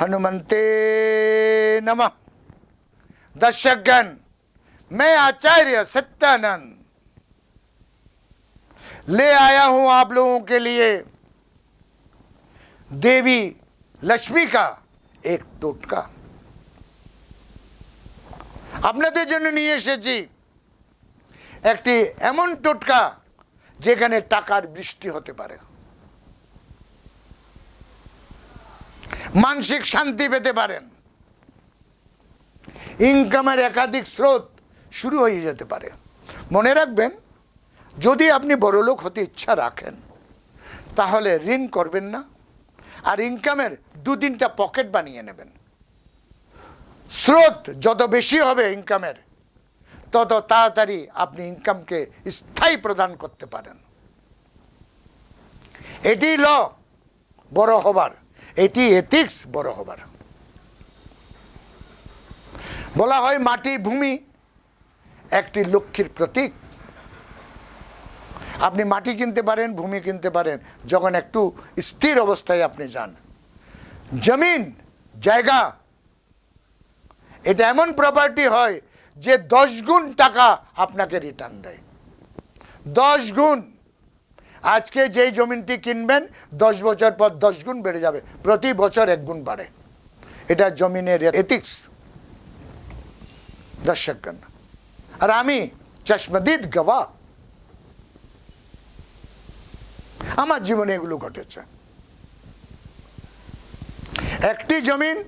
हनुमंते नमः। दर्शकगण, मैं आचार्य सत्यानंद। ले आया हूँ आप लोगों के लिए देवी लक्ष्मी का एक টোটকা। আপনাদের জন্য নিয়ে এসেছি একটি এমন টোটকা যেখানে টাকার বৃষ্টি হতে পারে। মানসিক শান্তি পেতে পারেন। ইনকামের একাধিক স্রোত শুরু হয়ে যেতে পারে। মনে রাখবেন, যদি আপনি বড়লোক হতে ইচ্ছা রাখেন, তাহলে ঋণ করবেন না। আর ইনকামের দু তিনটা পকেট বানিয়ে নেবেন। স্রোত যত বেশি হবে ইনকামের তত তাড়াতাড়ি আপনি ইনকামকে স্থায়ী প্রদান করতে পারেন। এটি ল বড় হবার। এটি এথিক্স বড় হবার। বলা হয় মাটি, ভূমি, একটি লক্ষ্মীর প্রতীক। আপনি মাটি কিনতে পারেন, ভূমি কিনতে পারেন, যখন একটু স্থির অবস্থায় আপনি যান। জমিন, জায়গা, এটা এমন প্রপার্টি হয় যে দশ গুণ টাকা আপনাকে রিটার্ন দেয়। দশ গুণ। আজকে যেই জমিনটি কিনবেন, দশ বছর পর দশ গুণ বেড়ে যাবে, প্রতি বছর এক গুণ বাড়ে। এটা জমিনের এথিক্স দর্শকগণ আর আমি চশমদিদ গওয়া আমার জীবনে এগুলো ঘটেছে। একটি জমিন,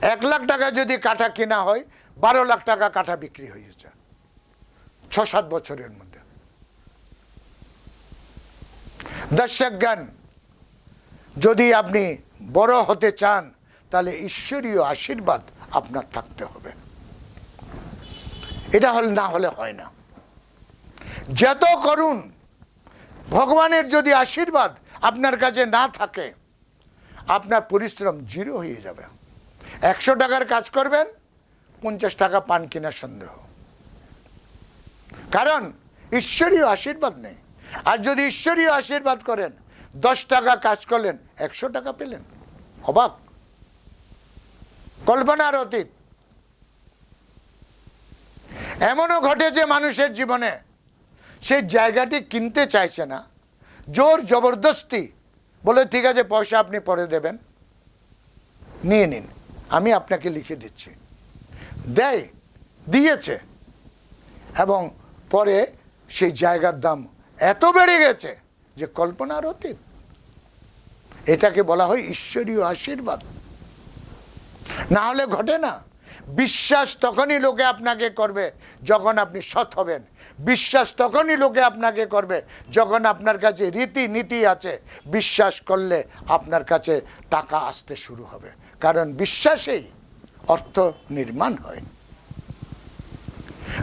এক লাখ টাকা যদি কাঠা কেনা হয়, বারো লাখ টাকা কাঠা বিক্রি হয়েছে। ছ সাত বছরের মধ্যে। দর্শক জ্ঞান যদি আপনি বড় হতে চান, তাহলে ঈশ্বরীয় আশীর্বাদ আপনার থাকতে হবে। এটা হল না হলে হয় না। যত করুন ভগবানের যদি আশীর্বাদ আপনার কাছে না থাকে, আপনার পরিশ্রম জিরো হয়ে যাবে। একশো টাকার কাজ করবেন, পঞ্চাশ টাকা পান কেনার সন্দেহ। কারণ ঈশ্বরীয় আশীর্বাদ নেই। আর যদি ঈশ্বরীয় আশীর্বাদ করেন, দশ টাকা কাজ করলেন, একশো টাকা পেলেন। অবাক। কল্পনার অতীত। এমনও ঘটেছে মানুষের জীবনে সেই জায়গাটি কিনতে চাইছে না। জোর জবরদস্তি বলে, ঠিক আছে, পয়সা আপনি পরে দেবেন। নিয়ে নিন, আমি আপনাকে লিখে দিচ্ছি। দেয়, দিয়েছে। এবং পরে সেই জায়গার দাম এত বেড়ে গেছে যে কল্পনার অতীত। এটাকে বলা হয় ঈশ্বরীয় আশীর্বাদ। না হলে ঘটে না। বিশ্বাস তখনই লোকে আপনাকে করবে যখন আপনি সৎ হবেন। বিশ্বাস তখনই লোকে আপনাকে করবে যখন আপনার কাছে রীতি নীতি আছে। বিশ্বাস করলে আপনার কাছে টাকা আসতে শুরু হবে। কারণ বিশ্বাসেই অর্থ নির্মাণ হয়।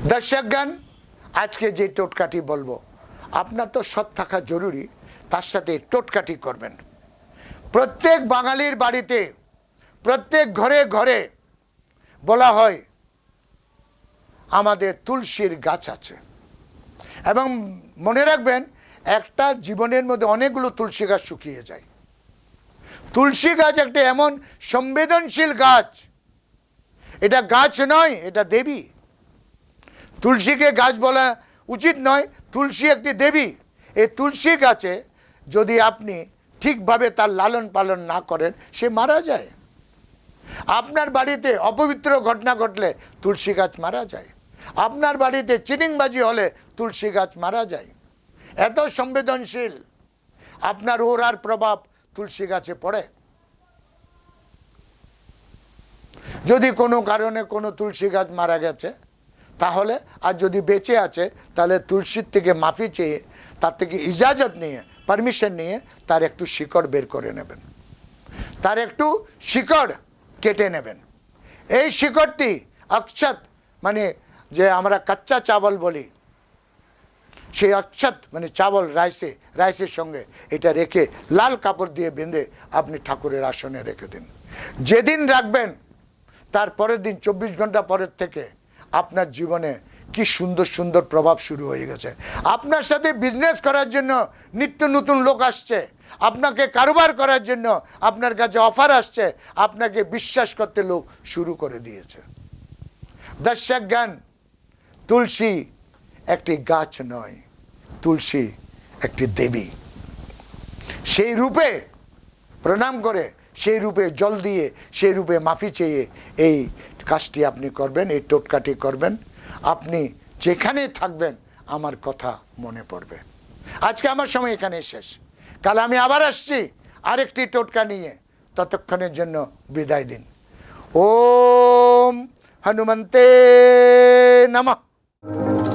দর্শকগান আজকে যে টোটকাটি বলব, আপনার তো সৎ থাকা জরুরি, তার সাথে টোটকাটি করবেন। প্রত্যেক বাঙালির বাড়িতে, প্রত্যেক ঘরে ঘরে বলা হয়, আমাদের তুলসীর গাছ আছে। এবং মনে রাখবেন, একটা জীবনের মধ্যে অনেকগুলো তুলসী গাছ শুকিয়ে যায়। তুলসী গাছ একটা এমন সংবেদনশীল গাছ। এটা গাছ নয়, এটা দেবী। তুলসীকে গাছ বলা উচিত নয়, তুলসী একটি দেবী। এই তুলসী গাছে যদি আপনি ঠিকভাবে তার লালন পালন না করেন, সে মারা যায়। আপনার বাড়িতে অপবিত্র ঘটনা ঘটলে তুলসী গাছ মারা যায়। আপনার বাড়িতে চিটিংবাজি হলে তুলসী গাছ মারা যায়। এত সংবেদনশীল। আপনার ওরার প্রভাব তুলসী গাছে পড়ে। যদি কোনো কারণে কোনো তুলসী গাছ মারা গেছে, তাহলে আর যদি বেঁচে আছে, তাহলে তুলসীর থেকে মাফি চেয়ে, তার থেকে ইজাজত নিয়ে, পারমিশন নিয়ে তার একটু শিকড় বের করে নেবেন। তার একটু শিকড় কেটে নেবেন। এই শিকড়টি অক্ষত মানে যে আমরা কাচ্চা চাবল বলি, সেই অক্ষত মানে চাবল রাইসে, রাইসের সঙ্গে এটা রেখে লাল কাপড় দিয়ে বেঁধে আপনি ঠাকুরের আসনে রেখে দিন। যেদিন রাখবেন, তার পরের দিন, চব্বিশ ঘণ্টা পরের থেকে আপনার জীবনে কি সুন্দর সুন্দর প্রভাব শুরু হয়ে গেছে। আপনার সাথে বিজনেস করার জন্য নিত্য নতুন লোক আসছে। আপনাকে কারোবার করার জন্য আপনার কাছে অফার আসছে। আপনাকে বিশ্বাস করতে লোক শুরু করে দিয়েছে। দর্শক জ্ঞান তুলসী একটি গাছ নয়, তুলসী একটি দেবী। সেই রূপে প্রণাম করে, সেই রূপে জল দিয়ে, সেই রূপে মাফি চেয়ে এই কাজটি আপনি করবেন, এই টোটকাটি করবেন। আপনি যেখানে থাকবেন, আমার কথা মনে পড়বে। আজকে আমার সময় এখানে শেষ। কাল আমি আবার আসছি, আরেকটি টোটকা নিয়ে। ততক্ষণের জন্য বিদায় দিন। ওম হনুমন্তে নমঃ। you